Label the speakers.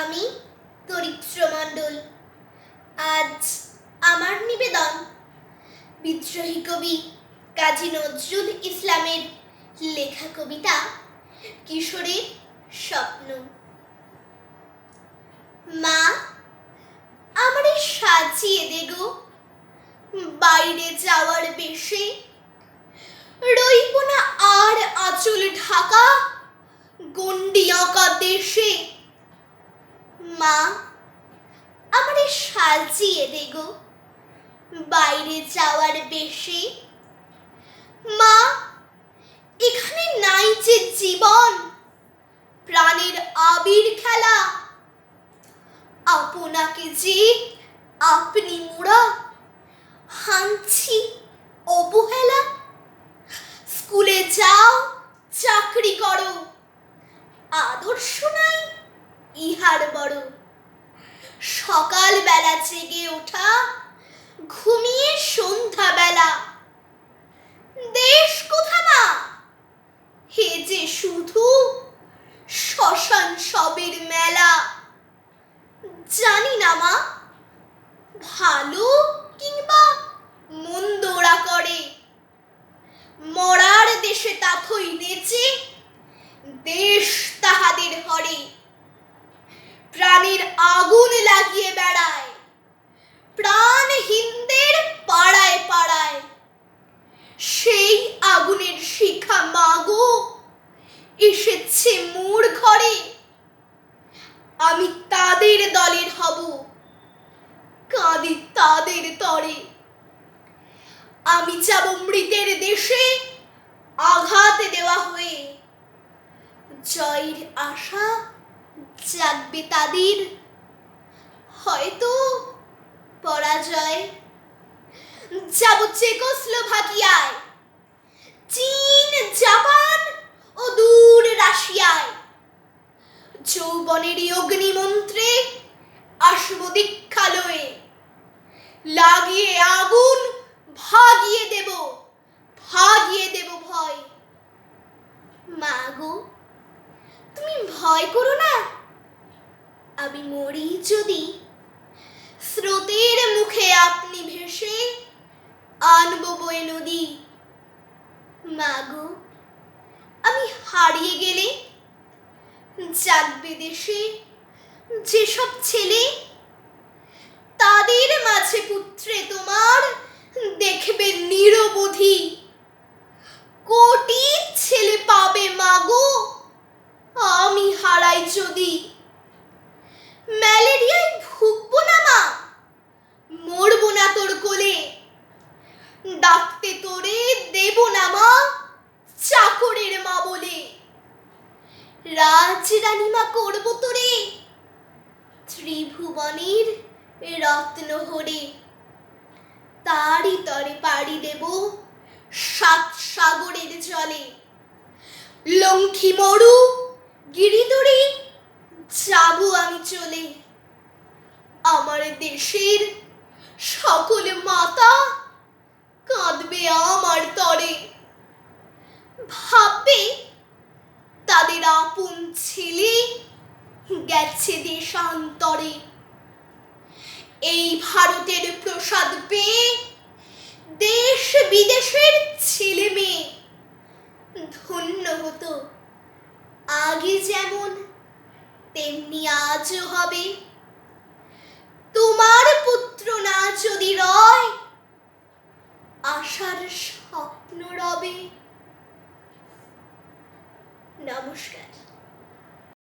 Speaker 1: আমি দরিদ্র মণ্ডল। আজ আমার নিবেদন, বিদ্রোহী কবি কাজী নজরুল ইসলামের লেখা কবিতা কিশোরের স্বপ্ন। মা, আমারে সাজিয়ে দেগো বাইরে যাওয়ার বেশে মা, আমারে সাজিয়ে দেগো বাইরে যাওয়ার বেশে। মা, এখানে নাই যে জীবন, প্রাণের আবির খেলা। আপনাকে যে আপনি মোড়া হাঁচি অবহেলা। স্কুলে যাও, চাকরি করো। আদর্শ নাই, ইহার বড়। সকাল বেলা জেগে ওঠা, ঘুমিয়ে সন্ধ্যা বেলা দেশ কোথা না? হে যে শুধু শ্মশান সবের মেলা। জানি না মা, ভালো কিংবা মন্দ ওরা করে। মরার দেশে তাথই নেচে দেশ তাহাদের হরে প্রাণের আগুন লাগিয়ে বেড়ায় প্রাণহীনদের পাড়ায় পাড়ায় সেই আগুনের শিখা মাগো এসেছে মোর ঘরে আমি তাদের দলের হব। কাঁদি তাদের তরে। আমি যাব মৃতের দেশে আঘাত দেওয়া হয়ে। জয়ের আশা জাগবে তাদের। হয়তো পরাজয়। যাব চেকোস্লোভাকিয়ায়। চীন, জাপান ও দূর রাশিয়ায়। যৌবনের অগ্নিমন্ত্রে আসব দীক্ষালয়ে। লাগিয়ে আগুন ভাগিয়ে দেব ভাগিয়ে দেব ভয়। মাগো তুমি ভয় করো না? আমি মরি যদি স্রোতের মুখে আপনি ভেসে আনব বয়ে নদী। মাগো আমি হারিয়ে গেলে জাগবে বিদেশে যেসব ছেলে তাদের মাঝে পুত্রে তোমার দেখবে নিরবধি কোটি ছেলে পাবে মাগো আমি হারাই যদি ম্যালেরিয়ায় ভুগবো না মা মরবো না তোর কোলে ডাকতে তোরে দেব না মা চাকরের মা বলে রাজ রানীমা করব তোরে। ত্রিভুবনের রত্ন হরে, তারই তরে পাড়ি দেব সাত সাগরের জলে। লঙ্কি মরু গিরিদড়ি যাব আমি চলে। আমার দেশের সকল মাতা কাঁদবে আমার তরে। ভাববে তাদের আপন ছেলে গেছে দেশান্তরে। এই ভারতের প্রসাদ পেয়ে দেশ বিদেশের ছেলে মেয়ে ধন্য হতো। আগে যেমন, তেমনি আজও হবে। তোমার পুত্র না যদি রয়, আশার স্বপ্ন রবে। নমস্কার।